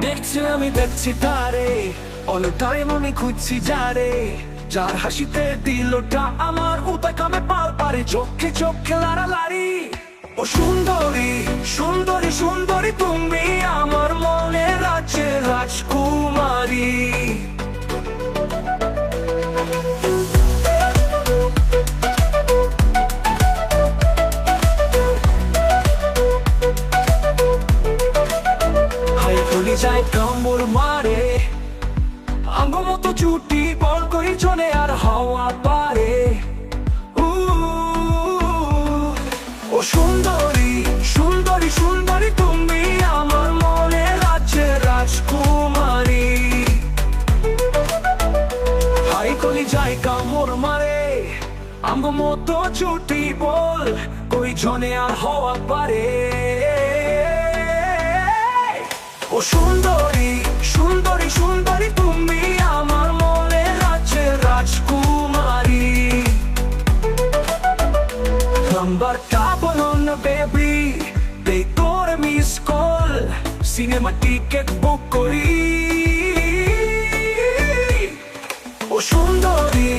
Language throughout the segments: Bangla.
দেখছি আমি, দেখছি তারে অল টাইম আমি খুঁজছি যারে। যার হাসিতে দিলটা আমার উপায় কামে পাল পারে, চোখে চোখে লাড়ালাড়ি। ও সুন্দরী সুন্দরী সুন্দরী, তুমি তুলি যায় কামড় মারে। আঙ্গ মতো চুটি বল করি আর হাওয়া পারে। ও সুন্দরী সুন্দরী সুন্দরী তুমি আমার মনে রাজ্যের রাজকুমারী। হাই কলি যায় কামড় মারে, আঙ্গ মতো চুটি বল কই জনে আর হওয়া পারে। সুন্দরী সুন্দরী সুন্দরী তুমি আমার মনে রাজ্যের রাজকুমারী। নাম্বারটা বলো না বেবি দে করে miss call cinema ticket book করি। ও সুন্দরী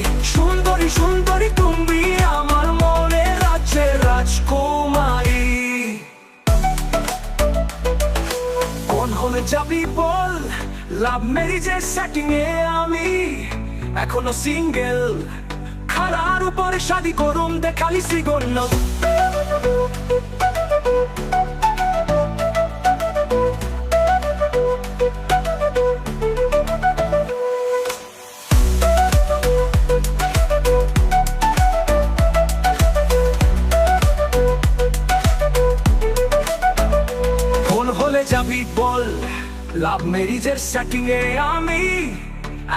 যাবি বল? লাভ ম্যারেজের সেটিং এ আমি এখনও সিঙ্গেল খারার উপরে শাদি করুন দেখালি সিগন্যাল লাভ মেরিজের সেটিং এ আমি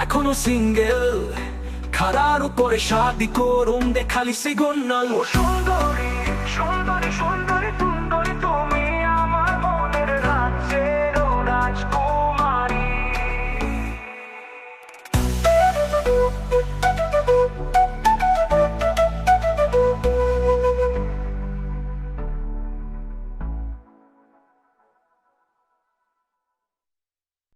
এখনও সিঙ্গেল খারার উপরে শাদি করুম দেখালি সিগন্যাল সুন্দরী সুন্দরী সুন্দরী।